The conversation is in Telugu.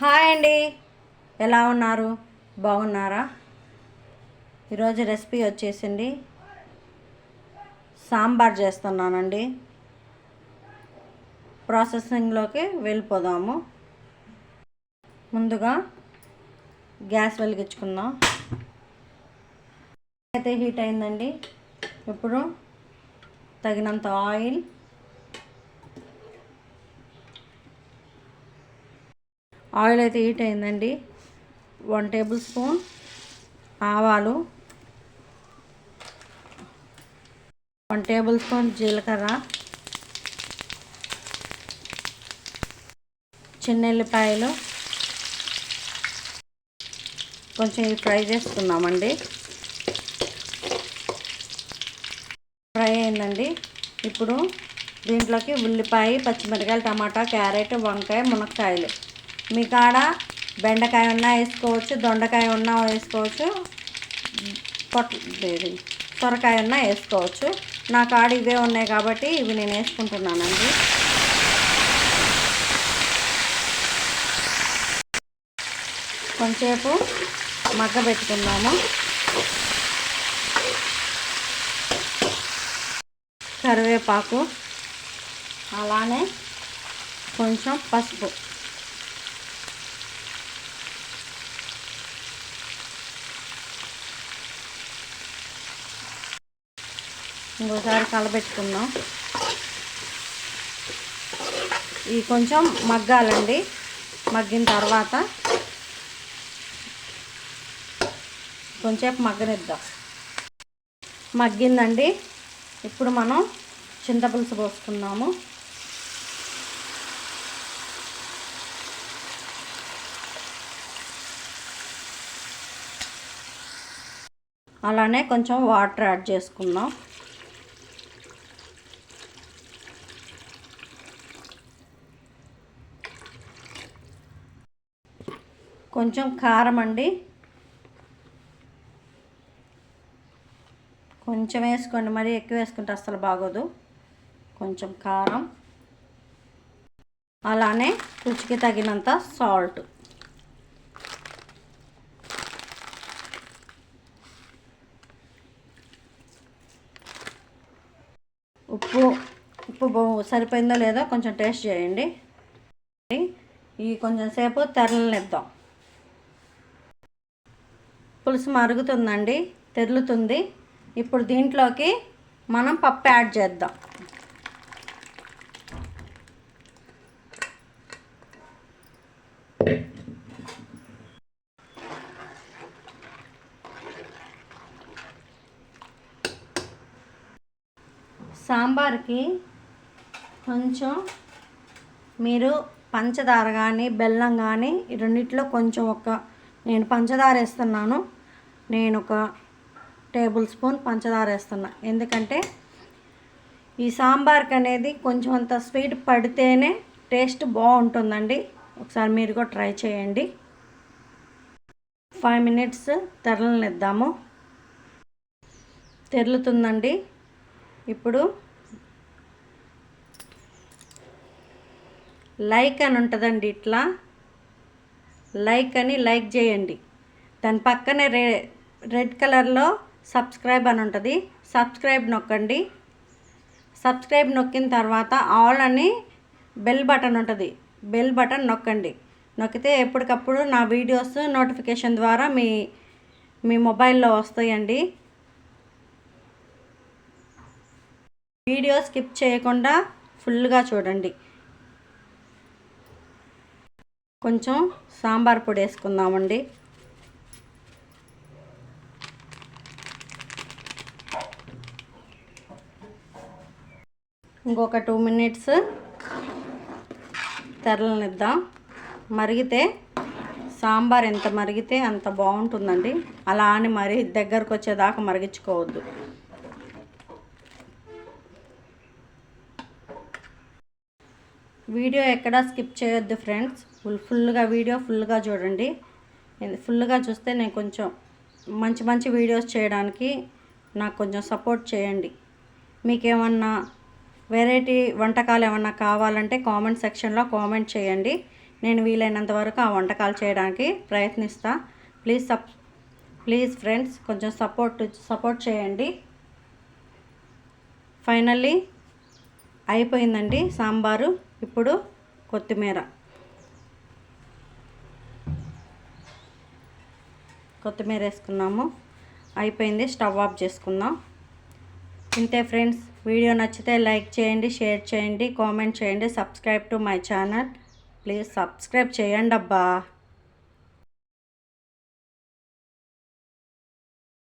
హాయ్ అండి. ఎలా ఉన్నారు? బాగున్నారా? ఈరోజు రెసిపీ వచ్చేసింది సాంబార్ చేస్తున్నానండి. ప్రాసెసింగ్లోకి వెళ్ళిపోదాము. ముందుగా గ్యాస్ వెలిగించుకుందాం. అయితే హీట్ అయిందండి. ఇప్పుడు తగినంత ఆయిల్ ఆయిల్ అయితే హీట్ అయిందండి. వన్ టేబుల్ స్పూన్ ఆవాలు వన్ టేబుల్ స్పూన్ జీలకర్ర చిన్నెల్లిపాయలు కొంచెం ఇవి ఫ్రై చేసుకుందామండి ఫ్రై అయిందండి. ఇప్పుడు దీంట్లోకి ఉల్లిపాయ పచ్చిమిరకాయలు టమాటా క్యారెట్ వంకాయ మునక్కాయలు. మీ కాడ బెండకాయ ఉన్నా వేసుకోవచ్చు దొండకాయ ఉన్నా వేసుకోవచ్చు పొట్ ఇది సొరకాయ ఉన్నా వేసుకోవచ్చు. నా కాడ ఇవే ఉన్నాయి కాబట్టి ఇవి నేను వేసుకుంటున్నానండి. కొంచెంసేపు మగ్గ పెట్టుకుందాము కరివేపాకు అలానే కొంచెం పసుపు. ఇంకోసారి కలబెట్టుకుందాం. ఇవి కొంచెం మగ్గాలండి. మగ్గిన తర్వాత కొంచెంసేపు మగ్గనిద్దాం. మగ్గిందండి. ఇప్పుడు మనం చింతపులుసు పోసుకుందాము. అలానే కొంచెం వాటర్ యాడ్ చేసుకుందాం. కొంచెం కారం అండి. కొంచెం వేసుకోండి మరీ ఎక్కువ వేసుకుంటే అస్సలు బాగోదు. కొంచెం కారం. అలానే రుచికి తగినంత సాల్ట్ ఉప్పు ఉప్పు సరిపోయిందో లేదో కొంచెం టేస్ట్ చేయండి. ఈ కొంచెం సేపు తెరలనిద్దాం. పులుసు మరుగుతుందండి తెరులుతుంది. ఇప్పుడు దీంట్లోకి మనం పప్పు యాడ్ చేద్దాం. సాంబార్కి కొంచెం మీరు పంచదార కానీ బెల్లం కానీ రెండిట్లో కొంచెం ఒక నేను పంచదార వేస్తున్నాను. నేను ఒక టేబుల్ స్పూన్ పంచదార వేస్తున్నా. ఎందుకంటే ఈ సాంబార్కి అనేది కొంచెం అంత స్వీట్ పడితేనే టేస్ట్ బాగుంటుందండి. ఒకసారి మీరు కూడా ట్రై చేయండి. ఫైవ్ మినిట్స్ తెరలనిద్దాము. తెరులుతుందండి. ఇప్పుడు లైక్ అని ఉంటుందండి ఇట్లా. లైక్ అని లైక్ చేయండి. దాని పక్కనే రే రెడ్ కలర్లో సబ్స్క్రైబ్ అని ఉంటుంది. సబ్స్క్రైబ్ నొక్కండి. సబ్స్క్రైబ్ నొక్కిన తర్వాత ఆల్ అని బెల్ బటన్ ఉంటుంది. బెల్ బటన్ నొక్కండి. నొక్కితే ఎప్పటికప్పుడు నా వీడియోస్ నోటిఫికేషన్ ద్వారా మీ మీ మొబైల్లో వస్తాయండి. వీడియో స్కిప్ చేయకుండా ఫుల్గా చూడండి. కొంచెం సాంబార్ పొడి వేసుకుందామండి. ఇంకొక టూ మినిట్స్ తెరలనిద్దాం. మరిగితే సాంబార్ ఎంత మరిగితే అంత బాగుంటుందండి. అలా అని మరి దగ్గరకు వచ్చేదాకా మరిగించుకోవద్దు. వీడియో ఎక్కడా స్కిప్ చేయొద్దు ఫ్రెండ్స్. ఫుల్ ఫుల్గా వీడియో ఫుల్గా చూడండి. ఫుల్గా చూస్తే నేను కొంచెం మంచి మంచి వీడియోస్ చేయడానికి నాకు కొంచెం సపోర్ట్ చేయండి. మీకేమన్నా వెరైటీ వంటకాలు ఏమన్నా కావాలంటే కామెంట్ సెక్షన్లో కామెంట్ చేయండి. నేను వీలైనంత వరకు ఆ వంటకాలు చేయడానికి ప్రయత్నిస్తా. ప్లీజ్ సప్ ప్లీజ్ ఫ్రెండ్స్ కొంచెం సపోర్ట్ సపోర్ట్ చేయండి. ఫైనల్లీ అయిపోయిందండి సాంబారు. ఇప్పుడు కొత్తిమీర. కొత్తిమీర వేసుకున్నాము. అయిపోయింది స్టవ్ ఆఫ్ చేసుకుందాం. ఇంతే ఫ్రెండ్స్. వీడియో నచ్చితే లైక్ చేయండి షేర్ చేయండి కామెంట్ చేయండి subscribe to my channel. Please subscribe చేయండి అబ్బా